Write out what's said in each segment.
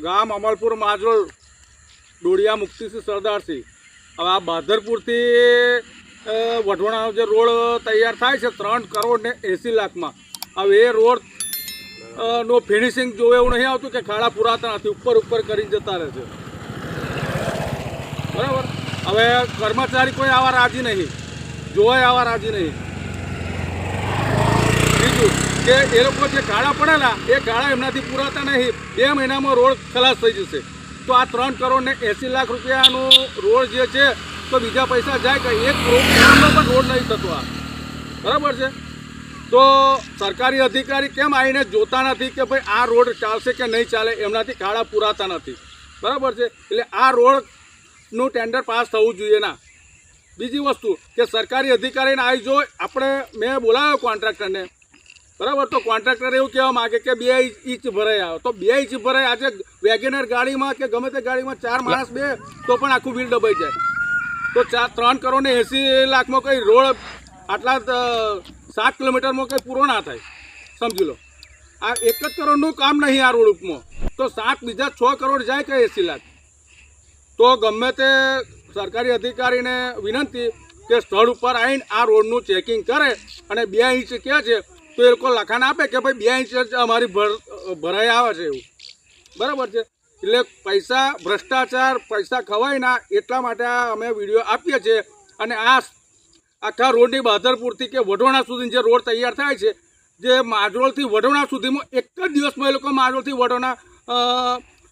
ગામ અમલપુર માજરોલ ડોડિયા મુક્તિસિંહ સરદારસિંહ હવે આ બાદરપુરથી વઢવાણાનો જે રોડ તૈયાર થાય છે, ત્રણ કરોડ ને એંસી લાખમાં. હવે એ રોડ નો ફિનિશિંગ જોવે એવું નહીં આવતું કે ખાડા પુરાતા નથી ઉપર ઉપર કરીને જતા રહે છે. બરાબર? હવે કર્મચારી કોઈ આવા રાજી નહીં. જોવાય આવા રાજી નહીં. કે એ લોકો જે ગાળા પડેલા, એ ગાળા એમનાથી પુરાતા નહીં. બે મહિનામાં રોડ ખલાસ થઈ જશે. તો આ ત્રણ કરોડ ને એંસી લાખ રૂપિયાનો રોડ જે છે, તો બીજા પૈસા જાય કે એક કરોડનો પણ રોડ નહીં થતો આ. બરાબર છે? તો સરકારી અધિકારી કેમ આવીને જોતા નથી કે ભાઈ આ રોડ ચાલશે કે નહીં ચાલે? એમનાથી ગાળા પુરાતા નથી. બરાબર છે? એટલે આ રોડનું ટેન્ડર પાસ થવું જોઈએ ના. બીજી વસ્તુ કે સરકારી અધિકારીને આવી જો, આપણે મેં બોલાવ્યો કોન્ટ્રાક્ટરને. બરાબર? તો કોન્ટ્રાક્ટર એવું કહેવા માંગે કે બે ઇંચ ભરાઈ આવે. તો બે ઇંચ ભરાય આજે વેગેનર ગાડીમાં કે ગમે તે ગાડીમાં ચાર માણસ બે તો પણ આખું બિલ દબાઈ જાય. તો ચાર ત્રણ કરોડ ને એંસી લાખમાં કંઈ રોડ આટલા સાત કિલોમીટરમાં કંઈ પૂરો ના થાય. સમજી લો. આ એક જ કરોડનું કામ નહીં આ રોડ ઉપમાં તો સાત બીજા છ કરોડ જાય કે એંસી લાખ? તો ગમે તે સરકારી અધિકારીને વિનંતી કે સ્થળ ઉપર આવીને આ રોડનું ચેકિંગ કરે અને બે ઇંચ કહે છે તો એ લોકો લખાણ આપે કે ભાઈ બે ઇંચ અમારી ભર, ભરાઈ આવે છે એવું. બરાબર છે? એટલે પૈસા ભ્રષ્ટાચાર, પૈસા ખવાય ના એટલા માટે અમે વીડિયો આપીએ છીએ. અને આ આખા રોડની બહાદરપુરથી કે વઢોણા સુધી જે રોડ તૈયાર થાય છે, જે માજરોલથી વઢોણા સુધીમાં એક જ દિવસમાં એ લોકો માજરોલથી વઢોણા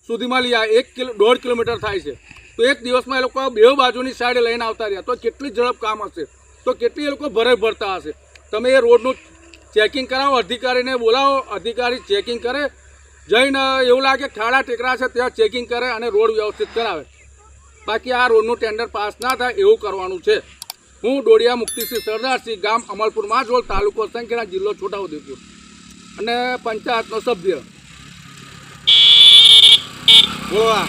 સુધીમાં લઈ આવે એક કિલો, દોઢ કિલોમીટર થાય છે. તો એક દિવસમાં એ લોકો બે બાજુની સાઈડે લઈને આવતા રહ્યા. તો કેટલી ઝડપ કામ હશે? તો કેટલી એ લોકો ભરે ભરતા હશે? તમે એ રોડનું ચેકિંગ કરાવો અધિકારીને બોલાવો અધિકારી ચેકિંગ કરે. જઈને એવું લાગે ખાડા ટેકરા છે ત્યાં ચેકિંગ કરે અને રોડ વ્યવસ્થિત કરાવે. બાકી આ રોડનું ટેન્ડર પાસ ના થાય એવું કરવાનું છે. હું ડોડિયા મુક્તિસિંહ સરદારસિંહ ગામ અમલપુર માજોલ તાલુકો સંખેડા જિલ્લો છોટાઉદેપુર. અને પંચાયતનો સભ્ય. આ.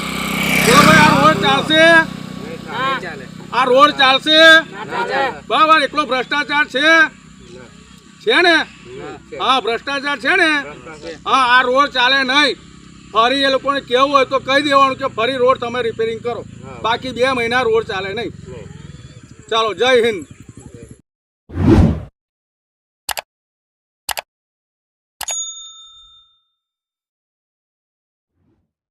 આ રોડ ચાલશે? આ રોડ ચાલશે? બરાબર એકલો ભ્રષ્ટાચાર છે? છે ને? હા ભ્રષ્ટાચાર છે ને? હા આ રોડ ચાલે નહીં. ફરી એ લોકોને કેવું હોય તો કહી દેવાનું કે ફરી રોડ તમે રિપેરિંગ કરો. બાકી બે મહિના રોડ ચાલે નહીં. ચાલો જય હિન્દ.